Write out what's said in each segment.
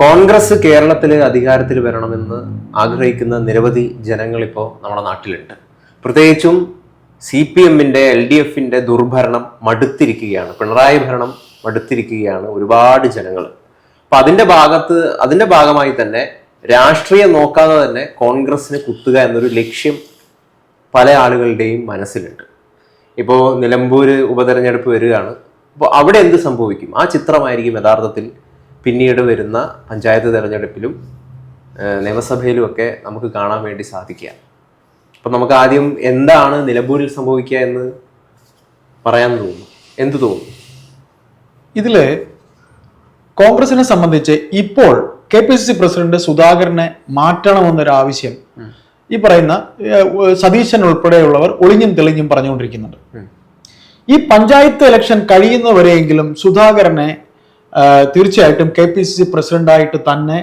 കോൺഗ്രസ് കേരളത്തിൽ അധികാരത്തിൽ വരണമെന്ന് ആഗ്രഹിക്കുന്ന നിരവധി ജനങ്ങളിപ്പോൾ നമ്മുടെ നാട്ടിലുണ്ട്. പ്രത്യേകിച്ചും സി പി എമ്മിന്റെ എൽ ഡി എഫിന്റെ ദുർഭരണം മടുത്തിരിക്കുകയാണ്. പിണറായി ഭരണം മടുത്തിരിക്കുകയാണ് ഒരുപാട് ജനങ്ങൾ അപ്പം അതിന്റെ ഭാഗത്ത് അതിന്റെ ഭാഗമായി തന്നെ രാഷ്ട്രീയം നോക്കാതെ തന്നെ കോൺഗ്രസ്സിന് കുത്തുക എന്നൊരു ലക്ഷ്യം പല ആളുകളുടെയും മനസ്സിലുണ്ട്. ഇപ്പോൾ നിലമ്പൂർ ഉപതെരഞ്ഞെടുപ്പ് വരികയാണ്. അപ്പോൾ അവിടെ എന്ത് സംഭവിക്കും? ആ ചിത്രമായിരിക്കും യഥാർത്ഥത്തിൽ പിന്നീട് വരുന്ന പഞ്ചായത്ത് തിരഞ്ഞെടുപ്പിലും ഏഹ്, നിയമസഭയിലും ഒക്കെ നമുക്ക് കാണാൻ വേണ്ടി സാധിക്കുക. അപ്പം നമുക്ക് ആദ്യം എന്താണ് നിലമ്പൂരിൽ സംഭവിക്കുക എന്ന് പറയാൻ തോന്നുന്നു. എന്ത് തോന്നുന്നു? ഇതിൽ കോൺഗ്രസിനെ സംബന്ധിച്ച് ഇപ്പോൾ K P C C president സുധാകരനെ മാറ്റണമെന്നൊരു ആവശ്യം ഈ പറയുന്ന സതീശൻ ഉൾപ്പെടെയുള്ളവർ ഒളിഞ്ഞും തെളിഞ്ഞും പറഞ്ഞുകൊണ്ടിരിക്കുന്നുണ്ട്. ഈ പഞ്ചായത്ത് ഇലക്ഷൻ കഴിയുന്നവരെയെങ്കിലും സുധാകരനെ തീർച്ചയായിട്ടും കെ പി സി സി പ്രസിഡന്റായിട്ട് തന്നെ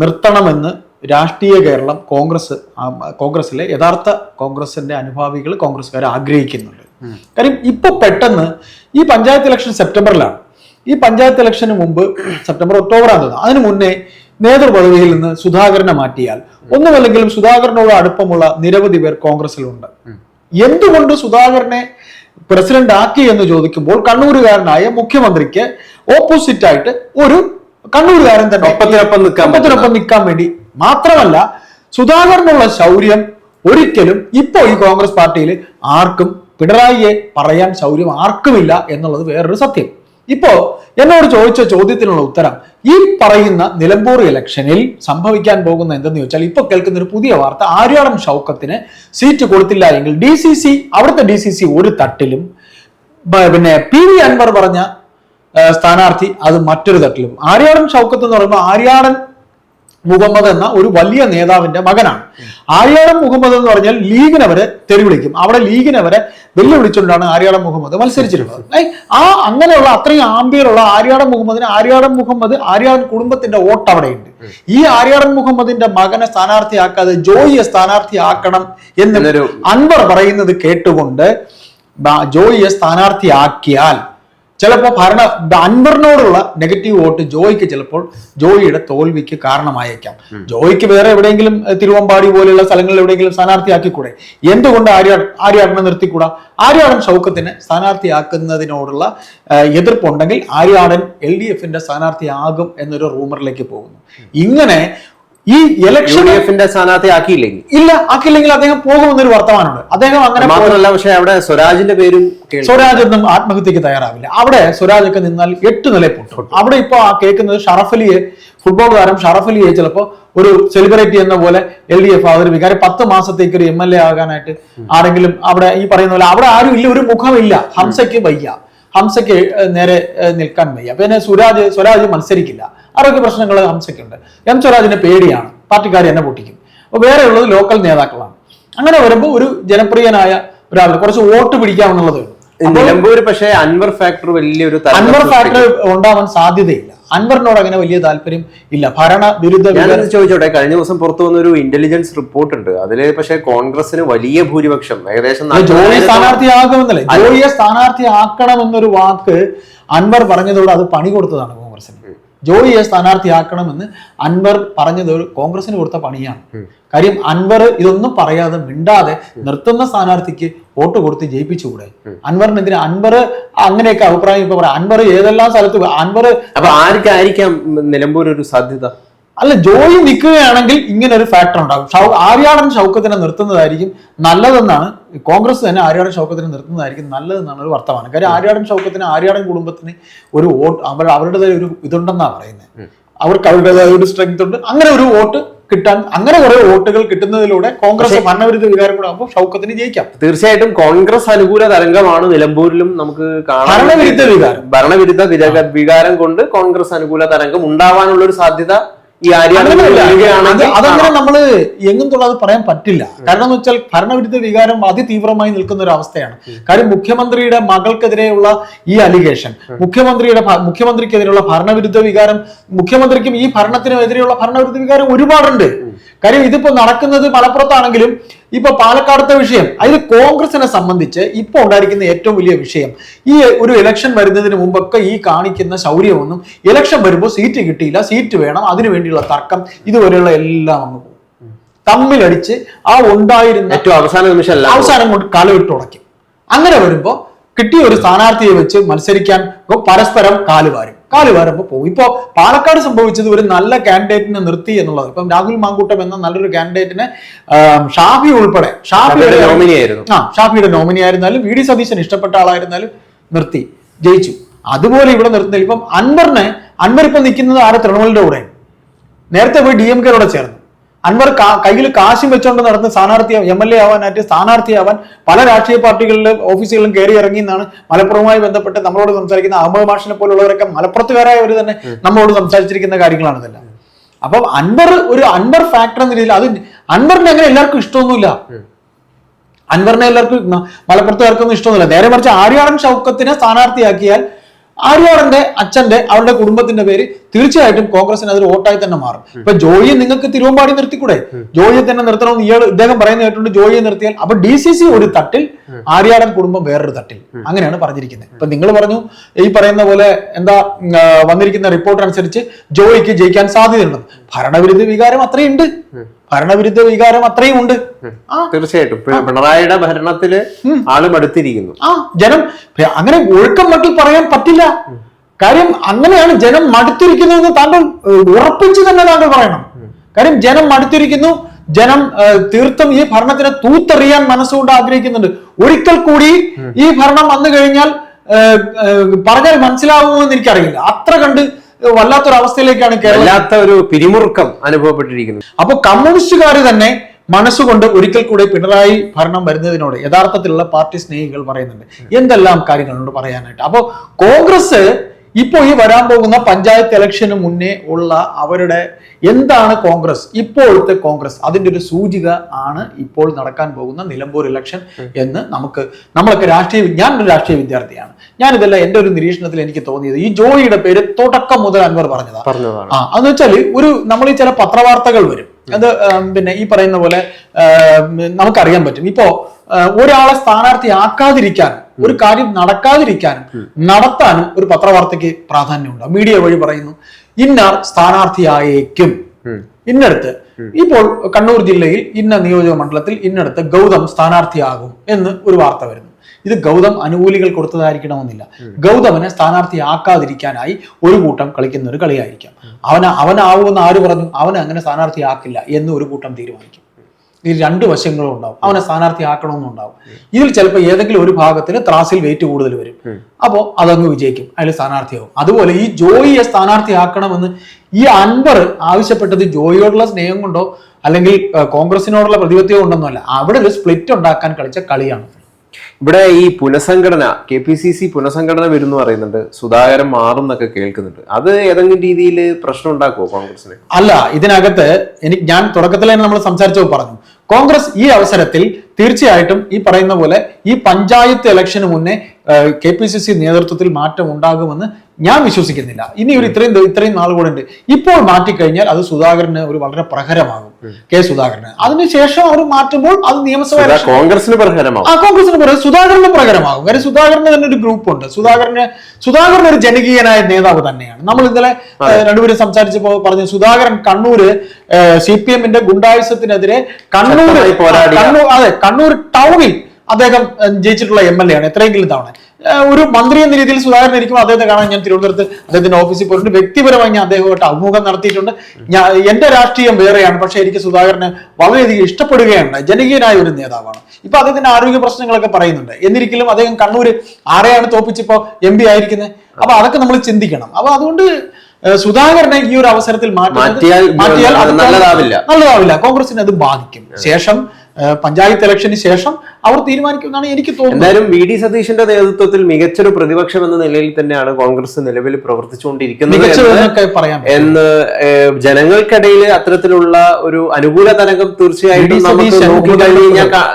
നിർത്തണമെന്ന് രാഷ്ട്രീയ കേരളം കോൺഗ്രസ് കോൺഗ്രസിലെ യഥാർത്ഥ കോൺഗ്രസിന്റെ അനുഭാവികൾ കോൺഗ്രസ്സുകാർ ആഗ്രഹിക്കുന്നുണ്ട്. കാര്യം ഇപ്പൊ പെട്ടെന്ന് ഈ പഞ്ചായത്ത് ഇലക്ഷൻ സെപ്റ്റംബറിലാണ്. ഈ പഞ്ചായത്ത് ഇലക്ഷന് മുമ്പ് സെപ്റ്റംബർ ഒക്ടോബർ ആണ് അതിനു മുന്നേ നേതൃപദവിയിൽ നിന്ന് സുധാകരനെ മാറ്റിയാൽ ഒന്നുമല്ലെങ്കിലും സുധാകരനോട് അടുപ്പമുള്ള നിരവധി പേർ കോൺഗ്രസിലുണ്ട് എന്തുകൊണ്ട് സുധാകരനെ പ്രസിഡന്റ് ആക്കി എന്ന് ചോദിക്കുമ്പോൾ കണ്ണൂരുകാരനായ മുഖ്യമന്ത്രിക്ക് ഓപ്പോസിറ്റ് ആയിട്ട് ഒരു കണ്ണൂരുകാരൻ തന്നെ ഒപ്പത്തിനൊപ്പം നിൽക്കാൻ ഒപ്പത്തിനൊപ്പം നിൽക്കാൻ വേണ്ടി മാത്രമല്ല സുധാകരനുള്ള ശൗര്യം ഒരിക്കലും ഇപ്പോൾ ഈ കോൺഗ്രസ് പാർട്ടിയിൽ ആർക്കും പിണറായിയെ പറയാൻ ശൗര്യം ആർക്കുമില്ല എന്നുള്ളത് വേറൊരു സത്യം. ഇപ്പോ എന്നോട് ചോദിച്ച ചോദ്യത്തിനുള്ള ഉത്തരം ഈ പറയുന്ന നിലമ്പൂർ ഇലക്ഷനിൽ സംഭവിക്കാൻ പോകുന്ന എന്തെന്ന് ചോദിച്ചാൽ ഇപ്പൊ കേൾക്കുന്ന ഒരു പുതിയ വാർത്ത ആര്യാടൻ ഷൗക്കത്തിന് സീറ്റ് കൊടുത്തില്ല എങ്കിൽ ഡി സി സി അവിടുത്തെ ഡി സി സി ഒരു തട്ടിലും പിന്നെ പി വി അൻവർ പറഞ്ഞ സ്ഥാനാർത്ഥി അത് മറ്റൊരു തട്ടിലും. ആര്യാടൻ ഷൗക്കത്ത് എന്ന് പറയുമ്പോൾ ആര്യാടൻ മുഹമ്മദ് എന്ന ഒരു വലിയ നേതാവിന്റെ മകനാണ്. ആര്യാളം മുഹമ്മദ് എന്ന് പറഞ്ഞാൽ ലീഗിനെ ലീഗിനവരെ തെരുവിളിക്കും. അവിടെ ലീഗിനവരെ വെല്ലുവിളിച്ചുകൊണ്ടാണ് ആര്യാളം മുഹമ്മദ് മത്സരിച്ചിട്ടുള്ളത്. ആ അങ്ങനെയുള്ള അത്രയും ആംബിയറുള്ള ആര്യാടൻ മുഹമ്മദിന് ആര്യാടൻ മുഹമ്മദ് ആര്യാടൻ കുടുംബത്തിന്റെ വോട്ട് അവിടെയുണ്ട്. ഈ ആര്യാടൻ മുഹമ്മദിന്റെ മകനെ സ്ഥാനാർത്ഥിയാക്കാതെ ജോയിയെ സ്ഥാനാർത്ഥിയാക്കണം എന്ന് അൻവർ പറയുന്നത് കേട്ടുകൊണ്ട് ജോയിയെ സ്ഥാനാർത്ഥിയാക്കിയാൽ ചിലപ്പോൾ ഭരണ അൻവറിനോടുള്ള നെഗറ്റീവ് വോട്ട് ജോയിക്ക് ചിലപ്പോൾ ജോയിയുടെ തോൽവിക്ക് കാരണമായേക്കാം. ജോയിക്ക് വേറെ എവിടെയെങ്കിലും തിരുവമ്പാടി പോലെയുള്ള സ്ഥലങ്ങളിൽ എവിടെയെങ്കിലും സ്ഥാനാർത്ഥിയാക്കിക്കൂടെ? എന്തുകൊണ്ട് ആര്യ ആര്യാടനെ നിർത്തിക്കൂടാ? ആര്യാടൻ ശൗക്കത്തിന് സ്ഥാനാർത്ഥിയാക്കുന്നതിനോടുള്ള എതിർപ്പുണ്ടെങ്കിൽ ആര്യാടൻ എൽ ഡി എഫിന്റെ സ്ഥാനാർത്ഥിയാകും എന്നൊരു റൂമറിലേക്ക് പോകുന്നു. ഇങ്ങനെ ഈ ഇലക്ഷൻ എഫിന്റെ സ്ഥാനാർത്ഥി ആക്കിയില്ലെങ്കിൽ. ഇല്ല ആക്കിയില്ലെങ്കിൽ അദ്ദേഹം പോകുമെന്നൊരു വർത്തമാനമുണ്ട്. അദ്ദേഹം അങ്ങനെ മാത്രമല്ല പക്ഷെ അവിടെ സ്വരാജിന്റെ പേരും സ്വരാജ് ഒന്നും ആത്മഹത്യക്ക് തയ്യാറാവില്ല. അവിടെ സ്വരാജ് ഒക്കെ നിന്നാൽ എട്ട് നില പൊട്ടും അവിടെ ഇപ്പൊ ആ കേൾക്കുന്നത് ഷറഫലിയെ ഫുട്ബോൾ താരം ഷറഫലിയെ ചിലപ്പോ ഒരു സെലിബ്രിറ്റി എന്ന പോലെ എൽ ഡി എഫ് അവതരിപ്പിക്കും കാര്യം പത്ത് മാസത്തേക്ക് ഒരു എം എൽ എ ആകാനായിട്ട് ആരെങ്കിലും അവിടെ ഈ പറയുന്ന പോലെ അവിടെ ആരും ഇല്ല ഒരു മുഖമില്ല. ഹംസയ്ക്ക് വയ്യ. ഹംസയ്ക്ക് നേരെ നിൽക്കാൻ വയ്യ. പിന്നെ സുരാജ് സ്വരാജ് മത്സരിക്കില്ല. ആരോഗ്യ പ്രശ്നങ്ങൾ ഹംസയ്ക്കുണ്ട്. എം സ്വരാജിന് പേടിയാണ്. പാർട്ടിക്കാർ എന്നെ പൊട്ടിക്കും. അപ്പൊ വേറെയുള്ളത് ലോക്കൽ നേതാക്കളാണ്. അങ്ങനെ വരുമ്പോൾ ഒരു ജനപ്രിയനായ ഒരാൾ കുറച്ച് വോട്ട് പിടിക്കാമെന്നുള്ളത്. നിലമ്പൂർ പക്ഷേ അൻവർ ഫാക്ടർ വലിയൊരു അൻവർ ഫാക്ടർ ഉണ്ടാവാൻ സാധ്യതയില്ല. അൻവറിനോട് അങ്ങനെ വലിയ താല്പര്യം ഇല്ല. ഭരണ വിരുദ്ധ ചോദിച്ചോട്ടെ? കഴിഞ്ഞ ദിവസം പുറത്തു വന്ന ഒരു ഇന്റലിജൻസ് റിപ്പോർട്ട് ഉണ്ട്. അതിൽ പക്ഷേ കോൺഗ്രസിന് വലിയ ഭൂരിപക്ഷം. ഏകദേശം ജോയി സ്ഥാനാർത്ഥിയാകുമെന്നല്ലേ? ജോയിയെ സ്ഥാനാർത്ഥിയാക്കണമെന്നൊരു വാക്ക് അൻവർ പറഞ്ഞതോട് അത് പണി കൊടുത്തതാണ്. ജോയിയെ സ്ഥാനാർത്ഥിയാക്കണമെന്ന് അൻവർ പറഞ്ഞത് ഒരു കോൺഗ്രസിന് കൊടുത്ത പണിയാണ്. കാര്യം അൻവർ ഇതൊന്നും പറയാതെ മിണ്ടാതെ നിർത്തുന്ന സ്ഥാനാർത്ഥിക്ക് വോട്ട് കൊടുത്ത് ജയിപ്പിച്ചുകൂടെ? അൻവറിനെതിരെ അൻവർ അങ്ങനെയൊക്കെ അഭിപ്രായം ഇപ്പൊ പറയാം. അൻവർ ഏതെല്ലാം സ്ഥലത്ത് അൻവർ അപ്പൊ ആർക്കായിരിക്കാം നിലമ്പൂർ ഒരു സാധ്യത? അല്ല ജോയി നിൽക്കുകയാണെങ്കിൽ ഇങ്ങനെ ഒരു ഫാക്ടർ ഉണ്ടാകും ആര്യാടൻ ഷൗക്കത്തിനെ നിർത്തുന്നതായിരിക്കും നല്ലതെന്നാണ്. കോൺഗ്രസ് തന്നെ ആര്യാടൻ ഷൗക്കത്തിനെ നിർത്തുന്നതായിരിക്കും നല്ലതെന്നാണ് ഒരു വർത്തമാനം. കാര്യം ആര്യാടൻ ഷൗക്കത്തിന് ആര്യാടൻ കുടുംബത്തിന് ഒരു വോട്ട് അവർ അവരുടേതായ ഒരു ഇതുണ്ടെന്നാണ് പറയുന്നത്. അവർക്ക് അവരുടേതായ ഒരു സ്ട്രെങ്ത് ഉണ്ട്. അങ്ങനെ ഒരു വോട്ട് കിട്ടാൻ അങ്ങനെ കുറെ വോട്ടുകൾ കിട്ടുന്നതിലൂടെ കോൺഗ്രസ് ഭരണവിരുദ്ധ വികാരം കൂടെ ആകുമ്പോൾ ഷൗക്കത്തിന് ജയിക്കാം. തീർച്ചയായിട്ടും കോൺഗ്രസ് അനുകൂല തരംഗമാണ് നിലമ്പൂരിലും നമുക്ക് ഭരണവിരുദ്ധ വികാരം. ഭരണവിരുദ്ധ വികാരം കൊണ്ട് കോൺഗ്രസ് അനുകൂല തരംഗം ഉണ്ടാവാനുള്ള ഒരു സാധ്യത ഈ അതങ്ങനെ നമ്മൾ എങ്ങും തൊള്ളാതെ പറയാൻ പറ്റില്ല. കാരണം എന്ന് വെച്ചാൽ ഭരണവിരുദ്ധ വികാരം അതിതീവ്രമായി നിൽക്കുന്ന ഒരു അവസ്ഥയാണ്. കാര്യം മുഖ്യമന്ത്രിയുടെ മകൾക്കെതിരെയുള്ള ഈ അലിഗേഷൻ മുഖ്യമന്ത്രിയുടെ മുഖ്യമന്ത്രിക്കെതിരെയുള്ള ഭരണവിരുദ്ധ വികാരം മുഖ്യമന്ത്രിക്കും ഈ ഭരണത്തിനും എതിരെയുള്ള ഭരണവിരുദ്ധ വികാരം ഒരുപാടുണ്ട്. കാര്യം ഇതിപ്പോ നടക്കുന്നത് മലപ്പുറത്താണെങ്കിലും ഇപ്പൊ പാലക്കാടത്തെ വിഷയം അതിൽ കോൺഗ്രസിനെ സംബന്ധിച്ച് ഇപ്പൊ ഉണ്ടായിരിക്കുന്ന ഏറ്റവും വലിയ വിഷയം ഈ ഒരു ഇലക്ഷൻ വരുന്നതിന് മുമ്പൊക്കെ ഈ കാണിക്കുന്ന ശൗര്യമൊന്നും ഇലക്ഷൻ വരുമ്പോൾ സീറ്റ് കിട്ടിയില്ല സീറ്റ് വേണം അതിനു വേണ്ടിയുള്ള തർക്കം ഇതുവരെയുള്ള എല്ലാം അങ്ങ് പോകും. തമ്മിലടിച്ച് ആ ഉണ്ടായിരുന്ന ഏറ്റവും അവസാന നിമിഷം അവസാനം കൊണ്ട് കാലുവിട്ട് ഉടയ്ക്കും അങ്ങനെ വരുമ്പോ കിട്ടിയ ഒരു സ്ഥാനാർത്ഥിയെ വെച്ച് മത്സരിക്കാൻ പരസ്പരം കാലുവാരും കാലുവാരുമ്പോ പോകും ഇപ്പോ പാലക്കാട് സംഭവിച്ചത് ഒരു നല്ല കാൻഡിഡേറ്റിനെ നിർത്തി എന്നുള്ളത് ഇപ്പം രാഹുൽ മാങ്കൂട്ടം എന്ന നല്ലൊരു കാൻഡിഡേറ്റിനെ ഷാഫി ഉൾപ്പെടെ ഷാഫിയുടെ നോമിനി ആയിരുന്നു. ആ ഷാഫിയുടെ നോമിനി ആയിരുന്നാലും വി. ഡി. സതീശൻ ഇഷ്ടപ്പെട്ട ആളായിരുന്നാലും നിർത്തി ജയിച്ചു. അതുപോലെ ഇവിടെ നിർത്തുന്നില്ല ഇപ്പം അൻവറിനെ അൻവർ ഇപ്പം നിൽക്കുന്നത് ആരെ? തൃണമൂലിന്റെ കൂടെ നേരത്തെ പോയി ഡി എം കെയോടെ ചേർന്നു. അൻവർ കയ്യിൽ കാശും വെച്ചുകൊണ്ട് നടന്ന് സ്ഥാനാർത്ഥി എം എൽ എ ആവാനായിട്ട് സ്ഥാനാർത്ഥിയാവാൻ പല രാഷ്ട്രീയ പാർട്ടികളിലും ഓഫീസുകളിലും കയറി ഇറങ്ങി എന്നാണ് മലപ്പുറവുമായി ബന്ധപ്പെട്ട് നമ്മളോട് സംസാരിക്കുന്ന അഹമ്മദ് മാഷിനെ പോലുള്ളവരൊക്കെ മലപ്പുറത്തുകാരായവർ തന്നെ നമ്മളോട് സംസാരിച്ചിരിക്കുന്ന കാര്യങ്ങളാണ് ഇതെല്ലാം. അപ്പം അൻവർ ഒരു അൻവർ ഫാക്ടർ എന്ന രീതിയിൽ അത് അൻവറിനെ അങ്ങനെ എല്ലാവർക്കും ഇഷ്ടമൊന്നുമില്ല. അൻവറിനെ എല്ലാവർക്കും മലപ്പുറത്തുകാർക്കൊന്നും ഇഷ്ടമൊന്നുമില്ല. നേരെ മറിച്ച് ആര്യാടൻ ഷൗക്കത്തിനെ സ്ഥാനാർത്ഥിയാക്കിയാൽ ആര്യാടന്റെ അച്ഛന്റെ അവരുടെ കുടുംബത്തിന്റെ പേര് തീർച്ചയായിട്ടും കോൺഗ്രസിന് അതൊരു വോട്ടായി തന്നെ മാറും. ഇപ്പൊ ജോയിയെ നിങ്ങൾക്ക് തിരുവമ്പാടി നിർത്തിക്കൂടെ? ജോയിയെ തന്നെ നിർത്തണമെന്ന് ഇയാൾ ഇദ്ദേഹം പറയുന്ന കേട്ടുണ്ട് ജോയിയെ നിർത്തിയാൽ. അപ്പൊ ഡി സി സി ഒരു തട്ടിൽ ആര്യാടൻ കുടുംബം വേറൊരു തട്ടിൽ. അങ്ങനെയാണ് പറഞ്ഞിരിക്കുന്നത്. ഇപ്പൊ നിങ്ങൾ പറഞ്ഞു ഈ പറയുന്ന പോലെ എന്താ വന്നിരിക്കുന്ന റിപ്പോർട്ട് അനുസരിച്ച് ജോയിക്ക് ജയിക്കാൻ സാധ്യതയുണ്ടെന്ന് ഭരണവിരുദ്ധ വികാരം അത്രയും ഉണ്ട് ഭരണവിരുദ്ധ വികാരം അത്രയും ഉണ്ട് തീർച്ചയായിട്ടും. പിണറായിയുടെ ഭരണത്തിൽ ആൾ മടുത്തിരിക്കുന്നു ആ ജനം അങ്ങനെ ഒഴുക്കം മട്ടിൽ പറയാൻ പറ്റില്ല. കാര്യം അങ്ങനെയാണ് ജനം മടുത്തിരിക്കുന്നതെന്ന് താങ്കൾ ഉറപ്പിച്ചു തന്നെ താങ്കൾ പറയണം. കാര്യം ജനം മടുത്തിരിക്കുന്നു. ജനം തീർത്ഥം തീർത്തും ഈ ഭരണത്തിനെ തൂത്തെറിയാൻ മനസ്സുകൊണ്ട് ആഗ്രഹിക്കുന്നുണ്ട്. ഒരിക്കൽ കൂടി ഈ ഭരണം വന്നു കഴിഞ്ഞാൽ പറഞ്ഞാൽ മനസ്സിലാവുമോ എന്ന് എനിക്കറിയില്ല. അത്ര കണ്ട് വല്ലാത്തൊരു അവസ്ഥയിലേക്കാണ് കേരളം ഒരു പിരിമുറുക്കം അനുഭവപ്പെട്ടിരിക്കുന്നു. അപ്പൊ കമ്മ്യൂണിസ്റ്റുകാർ തന്നെ മനസ്സുകൊണ്ട് ഒരിക്കൽ കൂടി പിണറായി ഭരണം വരുന്നതിനോട് യഥാർത്ഥത്തിലുള്ള പാർട്ടി സ്നേഹികൾ പറയുന്നുണ്ട്. എന്തെല്ലാം കാര്യങ്ങളുണ്ട് പറയാനായിട്ട്. അപ്പോൾ കോൺഗ്രസ് ഇപ്പോൾ ഈ വരാൻ പോകുന്ന പഞ്ചായത്ത് ഇലക്ഷന് മുന്നേ ഉള്ള അവരുടെ എന്താണ് കോൺഗ്രസ്? ഇപ്പോഴത്തെ കോൺഗ്രസ്. അതിന്റെ ഒരു സൂചിക ആണ് ഇപ്പോൾ നടക്കാൻ പോകുന്ന നിലമ്പൂർ ഇലക്ഷൻ എന്ന് നമുക്ക് നമ്മളൊക്കെ രാഷ്ട്രീയ ഞാൻ ഒരു രാഷ്ട്രീയ വിദ്യാർത്ഥിയാണ്. ഞാൻ ഇതെല്ലാം എന്റെ ഒരു നിരീക്ഷണത്തിൽ എനിക്ക് തോന്നിയത് ഈ ജോയിയുടെ പേര് തുടക്കം മുതൽ അൻവർ പറഞ്ഞതാ. പറഞ്ഞതാണ്. ആ അതെന്ന് വെച്ചാൽ ഒരു നമ്മൾ ഈ ചില പത്രവാർത്തകൾ വരും. അത് പിന്നെ ഈ പറയുന്ന പോലെ നമുക്കറിയാൻ പറ്റും. ഇപ്പോ ഒരാളെ സ്ഥാനാർത്ഥി ആക്കാതിരിക്കാൻ ഒരു കാര്യം നടക്കാതിരിക്കാനും നടത്താനും ഒരു പത്രവാർത്തയ്ക്ക് പ്രാധാന്യമുണ്ട്. മീഡിയ വഴി പറയുന്നു ഇന്നാർ സ്ഥാനാർത്ഥിയായേക്കും. ഇന്നടുത്ത് ഇപ്പോൾ കണ്ണൂർ ജില്ലയിൽ ഇന്ന നിയോജക മണ്ഡലത്തിൽ ഇന്നടുത്ത് ഗൗതം സ്ഥാനാർത്ഥിയാകും എന്ന് ഒരു വാർത്ത വരുന്നു. ഇത് ഗൗതം അനുകൂലികൾ കൊടുത്തതായിരിക്കണമെന്നില്ല. ഗൗതമനെ സ്ഥാനാർത്ഥിയാക്കാതിരിക്കാനായി ഒരു കൂട്ടം കളിക്കുന്ന ഒരു കളിയായിരിക്കാം. അവന് അവനാവുമെന്ന് ആര് പറഞ്ഞു? അവനെ അങ്ങനെ സ്ഥാനാർത്ഥിയാക്കില്ല എന്ന് ഒരു കൂട്ടം തീരുമാനിക്കും. ഇതിൽ രണ്ട് വശങ്ങളും ഉണ്ടാവും. അവനെ സ്ഥാനാർത്ഥിയാക്കണമെന്നുണ്ടാവും. ഇതിൽ ചിലപ്പോൾ ഏതെങ്കിലും ഒരു ഭാഗത്തിന് ത്രാസിൽ വെയിറ്റ് കൂടുതൽ വരും. അപ്പോൾ അതങ്ങ് വിജയിക്കും. അതിൽ സ്ഥാനാർത്ഥിയാവും. അതുപോലെ ഈ ജോയിയെ സ്ഥാനാർത്ഥിയാക്കണമെന്ന് ഈ അൻവർ ആവശ്യപ്പെട്ടത് ജോയിയോടുള്ള സ്നേഹം കൊണ്ടോ അല്ലെങ്കിൽ കോൺഗ്രസിനോടുള്ള പ്രതിപത്തിയോ കൊണ്ടൊന്നുമല്ല. അവിടെ ഒരു സ്പ്ലിറ്റ് ഉണ്ടാക്കാൻ കളിച്ച കളിയാണ്. ഇവിടെ ഈ പുനഃസംഘടന കെ പി സി സി പുനഃസംഘടന വരുന്നു പറയുന്നുണ്ട്. സുധാകരൻ മാറും എന്നൊക്കെ കേൾക്കുന്നുണ്ട്. അത് ഏതെങ്കിലും രീതിയിൽ പ്രശ്നം ഉണ്ടാക്കുമോ കോൺഗ്രസിന്? അല്ല ഇതിനകത്ത് എനിക്ക് ഞാൻ തുടക്കത്തിൽ തന്നെ നമ്മൾ സംസാരിച്ചപ്പോൾ പറഞ്ഞു. കോൺഗ്രസ് ഈ അവസരത്തിൽ തീർച്ചയായിട്ടും ഈ പറയുന്ന പോലെ ഈ പഞ്ചായത്ത് ഇലക്ഷന് മുന്നേ കെ പി സി സി നേതൃത്വത്തിൽ മാറ്റം ഉണ്ടാകുമെന്ന് ഞാൻ വിശ്വസിക്കുന്നില്ല. ഇനി ഒരു ഇത്രയും ഇത്രയും നാൾ കൂടെ ഉണ്ട്. ഇപ്പോൾ മാറ്റിക്കഴിഞ്ഞാൽ അത് സുധാകരന് ഒരു വളരെ പ്രഹരമാകും. കെ സുധാകരന്. അതിനുശേഷം അവർ മാറ്റുമ്പോൾ അത് നിയമസഭ കോൺഗ്രസിന് പ്രഹരമാവും. ആ കോൺഗ്രസിന് സുധാകരന് പ്രഹരമാകും. കാര്യം സുധാകരന് തന്നെ ഒരു ഗ്രൂപ്പ് ഉണ്ട് സുധാകരന് സുധാകരൻ ഒരു ജനകീയനായ നേതാവ് തന്നെയാണ്. നമ്മൾ ഇന്നലെ രണ്ടുപേരും സംസാരിച്ചപ്പോൾ പറഞ്ഞു സുധാകരൻ കണ്ണൂര് സി പി എമ്മിന്റെ ഗുണ്ടായുസത്തിനെതിരെ കണ്ണൂർ അതെ കണ്ണൂർ ടൗണിൽ അദ്ദേഹം ജയിച്ചിട്ടുള്ള എം എൽ എ ആണ്. എത്രയെങ്കിലും തവണ. ഒരു മന്ത്രി എന്ന രീതിയിൽ സുധാകരൻ ഇരിക്കുമ്പോൾ അദ്ദേഹത്തെ കാണാൻ ഞാൻ തിരുവനന്തപുരത്ത് അദ്ദേഹത്തിന്റെ ഓഫീസിൽ പോയിട്ടുണ്ട് വ്യക്തിപരമായി ഞാൻ അദ്ദേഹമായിട്ട് അഭിമുഖം നടത്തിയിട്ടുണ്ട്. ഞാൻ എന്റെ രാഷ്ട്രീയം വേറെയാണ്. പക്ഷേ എനിക്ക് സുധാകരനെ വളരെയധികം ഇഷ്ടപ്പെടുകയാണ്. ജനകീയനായ ഒരു നേതാവാണ്. ഇപ്പൊ അദ്ദേഹത്തിന്റെ ആരോഗ്യ പ്രശ്നങ്ങളൊക്കെ പറയുന്നുണ്ട്. എന്നിരിക്കലും അദ്ദേഹം കണ്ണൂര് ആരെയാണ് തോപ്പിച്ചിപ്പോ എം പി ആയിരിക്കുന്നത്. അപ്പൊ അതൊക്കെ നമ്മൾ ചിന്തിക്കണം. അപ്പൊ അതുകൊണ്ട് സുധാകരനെ ഈ ഒരു അവസരത്തിൽ മാറ്റിയാൽ നല്ലതാവില്ല. നല്ലതാവില്ല. കോൺഗ്രസിന് അത് ബാധിക്കും. ശേഷം പഞ്ചായത്ത് ഇലക്ഷന് ശേഷം അവർ തീരുമാനിക്കുമെന്നാണ് എനിക്ക് തോന്നുന്നത്. എന്തായാലും വി ഡി സതീശന്റെ നേതൃത്വത്തിൽ മികച്ചൊരു പ്രതിപക്ഷം എന്ന നിലയിൽ തന്നെയാണ് കോൺഗ്രസ് നിലവിൽ പ്രവർത്തിച്ചുകൊണ്ടിരിക്കുന്നത് എന്ന് പറയാം. എന്ന് ജനങ്ങൾക്കിടയിൽ അത്തരത്തിലുള്ള ഒരു അനുകൂല തരംഗം തീർച്ചയായിട്ടും നമുക്ക്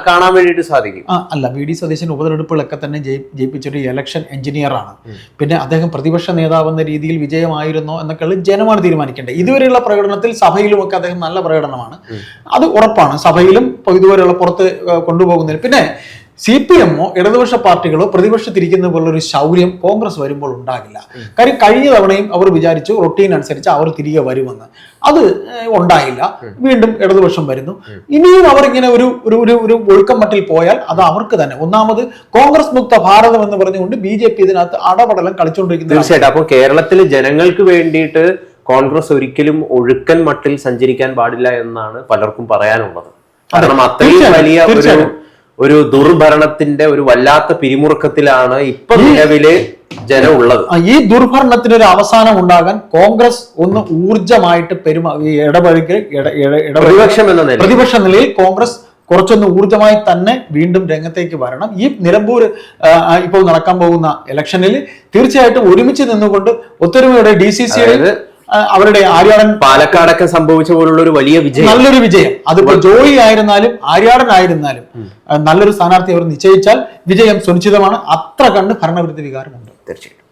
കാണാൻ വേണ്ടിയിട്ട് സാധിക്കും. അല്ല വി ഡി സതീശൻ ഉപതെരഞ്ഞെടുപ്പുകളൊക്കെ തന്നെ ജയി- ജയിപ്പിച്ചൊരു ഇലക്ഷൻ എഞ്ചിനീയറാണ് പിന്നെ അദ്ദേഹം പ്രതിപക്ഷ നേതാവ് എന്ന രീതിയിൽ വിജയമായിരുന്നോ എന്നൊക്കെയുള്ള ജനമാണ് തീരുമാനിക്കേണ്ടത്. ഇതുവരെയുള്ള പ്രകടനത്തിൽ സഭയിലും ഒക്കെ അദ്ദേഹം നല്ല പ്രകടനമാണ്. അത് ഉറപ്പാണ്. സഭയിലും ഇതുവരെയുള്ള പുറത്ത് കൊണ്ടുപോകുന്നതിന് പിന്നെ സി പി എമ്മോ ഇടതുപക്ഷ പാർട്ടികളോ പ്രതിപക്ഷത്തിരിക്കുന്ന പോലുള്ളൊരു ശൗര്യം കോൺഗ്രസ് വരുമ്പോൾ ഉണ്ടാകില്ല. കാര്യം കഴിഞ്ഞ തവണയും അവർ വിചാരിച്ചു റൊട്ടീൻ അനുസരിച്ച് അവർ തിരികെ വരുമെന്ന്. അത് ഉണ്ടായില്ല. വീണ്ടും ഇടതുപക്ഷം വരുന്നു. ഇനിയും അവർ ഇങ്ങനെ ഒരു ഒരു ഒരു ഒരു ഒഴുക്കം മട്ടിൽ പോയാൽ അത് അവർക്ക് തന്നെ. ഒന്നാമത് കോൺഗ്രസ് മുക്ത ഭാരതം എന്ന് പറഞ്ഞുകൊണ്ട് ബി ജെ പി ഇതിനകത്ത് അടപടലം കളിച്ചുകൊണ്ടിരിക്കുന്നു തീർച്ചയായിട്ടും. അപ്പോൾ കേരളത്തിലെ ജനങ്ങൾക്ക് വേണ്ടിയിട്ട് കോൺഗ്രസ് ഒരിക്കലും ഒഴുക്കൻ മട്ടിൽ സഞ്ചരിക്കാൻ പാടില്ല എന്നാണ് പലർക്കും പറയാനുള്ളത്. കാരണം അത്രയും വലിയ ഒരു. ഒരു ദുർഭരണത്തിന്റെ ഒരു വല്ലാത്ത പിരിമുറുക്കത്തിലാണ് ഇപ്പൊ നിലവിൽ ജനം ഉള്ളത്. ഈ ദുർഭരണത്തിന് ഒരു അവസാനം ഉണ്ടാകാൻ കോൺഗ്രസ് ഒന്ന് ഊർജമായിട്ട് പെരുമാ ഇടപഴകി പ്രതിപക്ഷം എന്ന നിലയിൽ. പ്രതിപക്ഷ നിലയിൽ കോൺഗ്രസ് കുറച്ചൊന്ന് ഊർജമായി തന്നെ വീണ്ടും രംഗത്തേക്ക് വരണം. ഈ നിലമ്പൂർ ഇപ്പോൾ നടക്കാൻ പോകുന്ന ഇലക്ഷനിൽ തീർച്ചയായിട്ടും ഒരുമിച്ച് നിന്നുകൊണ്ട് ഒത്തൊരുമയുടെ ഡി സി സി അവരുടെ ആര്യാടൻ പാലക്കാടൊക്കെ സംഭവിച്ച പോലുള്ള ഒരു വലിയ വിജയം. നല്ലൊരു വിജയം. അതിപ്പോ ജോയി ആയിരുന്നാലും ആര്യാടൻ ആയിരുന്നാലും നല്ലൊരു സ്ഥാനാർത്ഥി അവർ നിശ്ചയിച്ചാൽ വിജയം സുനിശ്ചിതമാണ്. അത്ര കണ്ട് ഭരണവിരുദ്ധ വികാരമുണ്ട്. തീർച്ചയായിട്ടും.